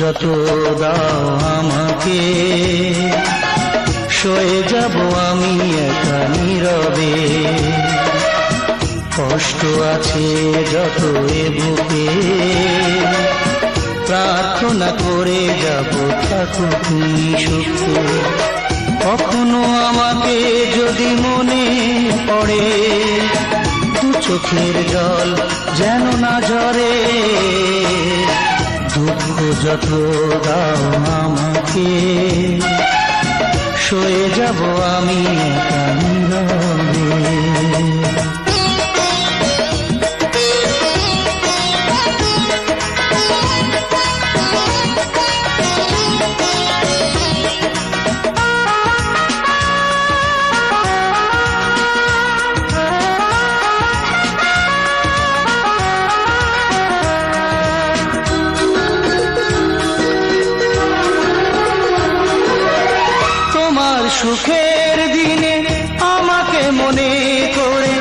যত দাও আমাকে, সয়ে যাব আমি একা নীরবে। কষ্ট আছে যত এ বুকে, প্রার্থনা করে যাব থাকো তুমি সুখে কখনো আমাকে যদি মনে পড়ে, দু চোখের জল যেন না দুঃখ যত দাও আমাকে সয়ে যাব আমি একা সুখের দিনে আমাকে মনে করে,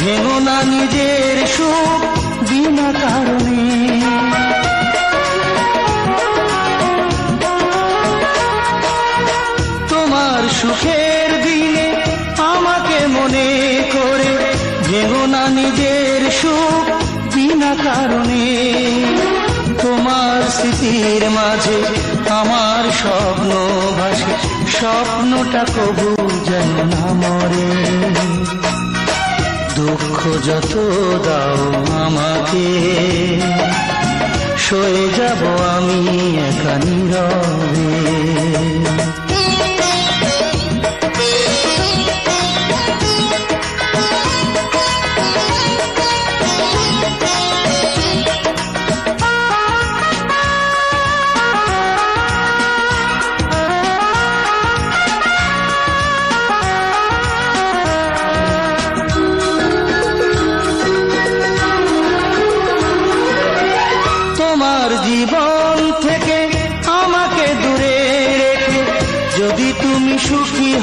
ভেঙো না নিজের সুখ বিনা কারণে। তোমার সুখের দিনে আমাকে মনে করে, ভেঙো না নিজের সুখ বিনা কারণে। তোমার স্মৃতির মাঝে আমার স্বপ্ন ভাসে স্বপ্নটা কবু যেন না মরে। দুঃখ যত দাও আমাকে সয়ে যাব আমি একা নীরবে।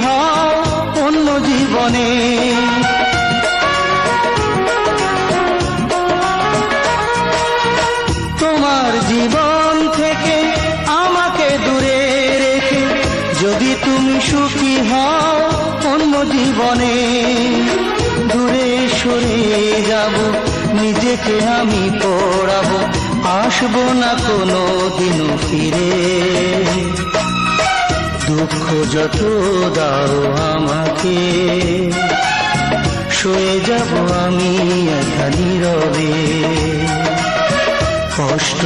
হও অন্য জীবনে। তোমার জীবন থেকে আমাকে দূরে রেখে, যদি তুমি সুখী হও অন্য জীবনে, দূরে সরে যাব, নিজেকে আমি পড়াবো, আসব না কোনো দিনও ফিরে। দুঃখ যত দাও আমাকে। শুয়ে যাব আমি একা নীরবে। কষ্ট